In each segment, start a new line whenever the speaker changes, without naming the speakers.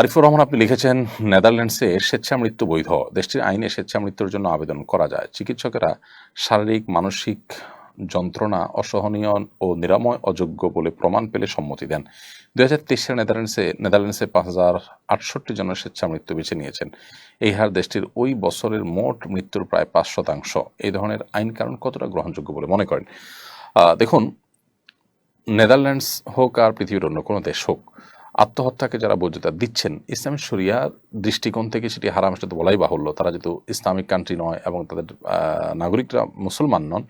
আরিফুর রহমান, আপনি লিখেছেন, নেদারল্যান্ডসে স্বেচ্ছা মৃত্যু বৈধ। দেশটির আইনে স্বেচ্ছা মৃত্যুর জন্য আবেদন করা যায়। চিকিৎসকেরা শারীরিক, মানসিক যন্ত্রণা অসহনীয় ও নিরাময় অযোগ্য বলে প্রমাণ পেলে সম্মতি দেন। দুই হাজার তেইশ সালে নেদারল্যান্ডসে নেদারল্যান্ডসে পাঁচ হাজার আটষট্টি জনের স্বেচ্ছা মৃত্যু বেছে নিয়েছেন। এই হার দেশটির ওই বছরের মোট মৃত্যুর প্রায় পাঁচ শতাংশ। এই ধরনের আইন কারণ কতটা গ্রহণযোগ্য বলে মনে করেন? দেখুন, নেদারল্যান্ডস হোক আর পৃথিবীর অন্য কোনো দেশ হোক আত্মহত্যাকে যারা বৈধতা দিচ্ছেন। ইসলামিক শরিয়ার দৃষ্টিকোণ থেকে সেটি হারাম সেটা তো বলাই বাহুল্য। তারা যেহেতু ইসলামিক কান্ট্রি নয় এবং তাদের নাগরিকরা মুসলমান নন,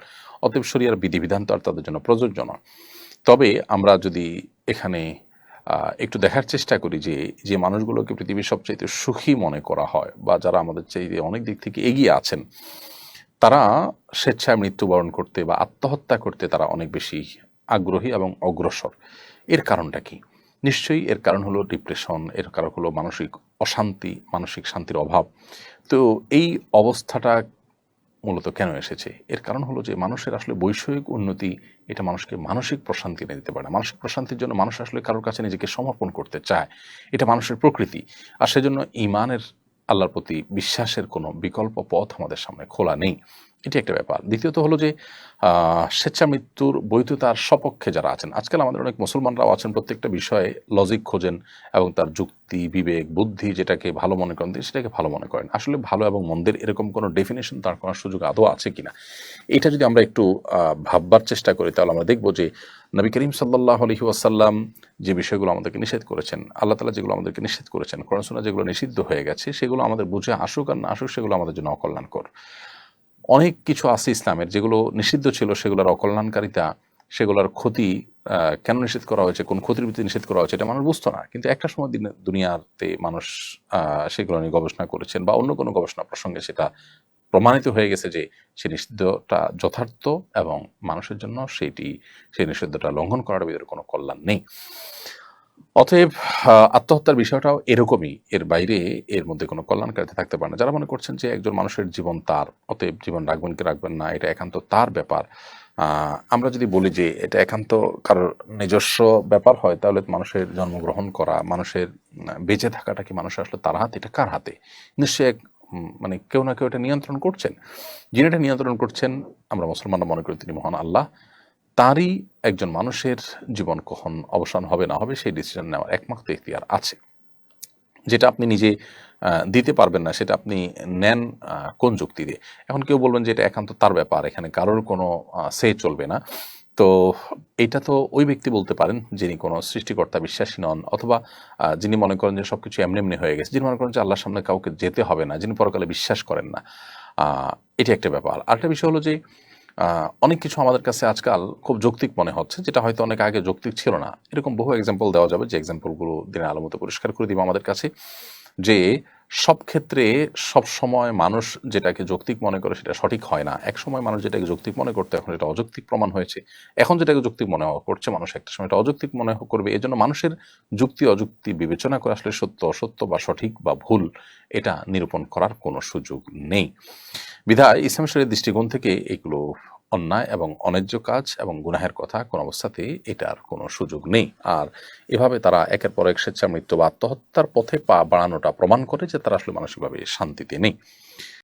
অতএব শরিয়ার বিধিবিধান তো আর তাদের জন্য প্রযোজ্য নয়। তবে আমরা যদি এখানে একটু দেখার চেষ্টা করি যে যে মানুষগুলোকে পৃথিবীর সবচাইতে সুখী মনে করা হয় বা যারা আমাদের চাইতে অনেক দিক থেকে এগিয়ে আছেন, তারা স্বেচ্ছায় মৃত্যুবরণ করতে বা আত্মহত্যা করতে তারা অনেক বেশি আগ্রহী এবং অগ্রসর। এর কারণটা কি? নিশ্চয়ই এর কারণ হলো ডিপ্রেশন এর কারণ হলো মানসিক অশান্তি, মানসিক শান্তির অভাব। তো এই অবস্থাটা মূলত কেন এসেছে? এর কারণ হলো যে মানুষের আসলে বৈষয়িক উন্নতি, এটা মানুষকে মানসিক প্রশান্তি এনে দিতে পারে না। মানসিক প্রশান্তির জন্য মানুষ আসলে কারোর কাছে নিজেকে সমর্পণ করতে চায়। এটা মানুষের প্রকৃতি। আর সেজন্য ইমানের, আল্লাহর প্রতি বিশ্বাসের কোনো বিকল্প পথ আমাদের সামনে খোলা নেই। এটি একটা ব্যাপার। দ্বিতীয়ত হলো যে স্বেচ্ছা মৃত্যুর বৈধতার সপক্ষে যারা আছেন, আজকাল আমাদের অনেক মুসলমানরাও আছেন প্রত্যেকটা বিষয়ে লজিক খোঁজেন এবং তার যুক্তি, বিবেক, বুদ্ধি যেটাকে ভালো মনে করেন সেটাকে ভালো মনে করেন। আসলে ভালো এবং মন্দের এরকম কোনো ডেফিনেশন তার করার সুযোগ আদৌ আছে কিনা? এটা যদি আমরা একটু ভাববার চেষ্টা করি, তাহলে আমরা দেখব যে, নবী করিম সাল্লাহ আলহি ওয়াসাল্লাম যে বিষয়গুলো আমাদেরকে নিষেধ করেছেন, আল্লাহ তালা যেগুলো আমাদেরকে নিষেধ করেছেন করোনা যেগুলো নিষিদ্ধ হয়ে গেছে, সেগুলো আমাদের বুঝে আসুক আর না আসুক, সেগুলো আমাদের জন্য অকল্যাণকর। অনেক কিছু আছে ইসলামের, যেগুলো নিষিদ্ধ ছিল, সেগুলোর অকল্যাণকারিতা, সেগুলোর ক্ষতি কেন নিষেধ করা হয়েছে, কোন ক্ষতির ভিত্তিতে নিষেধ করা হয়েছে, এটা মানুষ বুঝতো না। কিন্তু একটা সময় দিনে, দুনিয়াতে মানুষ সেগুলো নিয়ে গবেষণা করেছেন বা অন্য কোনো গবেষণা প্রসঙ্গে সেটা প্রমাণিত হয়ে গেছে যে সে নিষিদ্ধটা যথার্থ এবং মানুষের জন্য সেটি, সেই নিষিদ্ধটা লঙ্ঘন করার ভিতরে কোনো কল্যাণ নেই। অতএব আত্মহত্যার বিষয়টাও এরকমই। এর বাইরে এর মধ্যে কোনো কল্যাণকারিতা থাকতে পারে না। যারা মনে করছেন যে একজন মানুষের জীবন তার, অতএব জীবন রাখবেন কি রাখবেন না, এটা একান্ত তার ব্যাপার আমরা যদি বলি যে এটা একান্ত কারোর নিজস্ব ব্যাপার হয়, তাহলে মানুষের জন্মগ্রহণ করা, মানুষের বেঁচে থাকাটা কি মানুষের আসলে তার হাতে? এটা কার হাতে? নিশ্চয়ই এক মানে কেউ না কেউ এটা নিয়ন্ত্রণ করছেন। যিনি এটা নিয়ন্ত্রণ করছেন, আমরা মুসলমানরা মনে করি তিনি মহান আল্লাহ। তারই একজন মানুষের জীবন কখন অবসান হবে না হবে সেই ডিসিশন নেওয়ার একমাত্র ইখতিয়ার আছে। যেটা আপনি নিজে দিতে পারবেন না সেটা আপনি নেন কোন যুক্তি দিয়ে। এখন কেউ বলবেন যে এটা একান্ত তার ব্যাপার, এখানে কারোর কোনো সে চলবে না। তো এটা তো ওই ব্যক্তি বলতে পারেন যিনি কোনো সৃষ্টিকর্তা বিশ্বাসী নন অথবা যিনি মনে করেন যে সব কিছু এমনি এমনি হয়ে গেছে, যিনি মনে করেন যে আল্লাহর সামনে কাউকে যেতে হবে না, যিনি পরকালে বিশ্বাস করেন না। এটি একটা ব্যাপার। আরেকটা বিষয় হলো যে অনেক কিছু আমাদের কাছে আজকাল খুব যৌক্তিক মনে হচ্ছে, যেটা হয়তো অনেক আগে যৌক্তিক ছিল না। এরকম বহু এক্সাম্পল দেওয়া যাবে, যে এক্সাম্পলগুলো দিনের আলো মতো পরিষ্কার করে দিব আমাদের কাছে, যে সব ক্ষেত্রে সব সময় মানুষ যেটাকে যৌক্তিক মনে করে সেটা সঠিক হয় না। এক সময় মানুষ যেটাকে যৌক্তিক মনে করতে, এখন এটা অযৌক্তিক প্রমাণ হয়েছে। এখন যেটাকে যৌক্তিক মনে করছে মানুষ, একটা সময় এটা অযৌক্তিক মনে করবে। এই জন্য মানুষের যুক্তি, অযুক্তি, বিবেচনা করে আসলে সত্য, অসত্য বা সঠিক বা ভুল এটা নিরূপণ করার কোনো সুযোগ নেই। বিধায় ইসলাম শরীর দৃষ্টিকোণ থেকে এগুলো অন্যায় এবং অন্যায্য কাজ এবং গুনাহের কথা কোন অবস্থাতেই এটার কোনো সুযোগ নেই। আর এভাবে তারা একের পর এক স্বেচ্ছা মৃত্যু বা আত্মহত্যার পথে পা বাড়ানোটা প্রমাণ করে যে তারা আসলে মানসিকভাবে শান্তিতে নেই।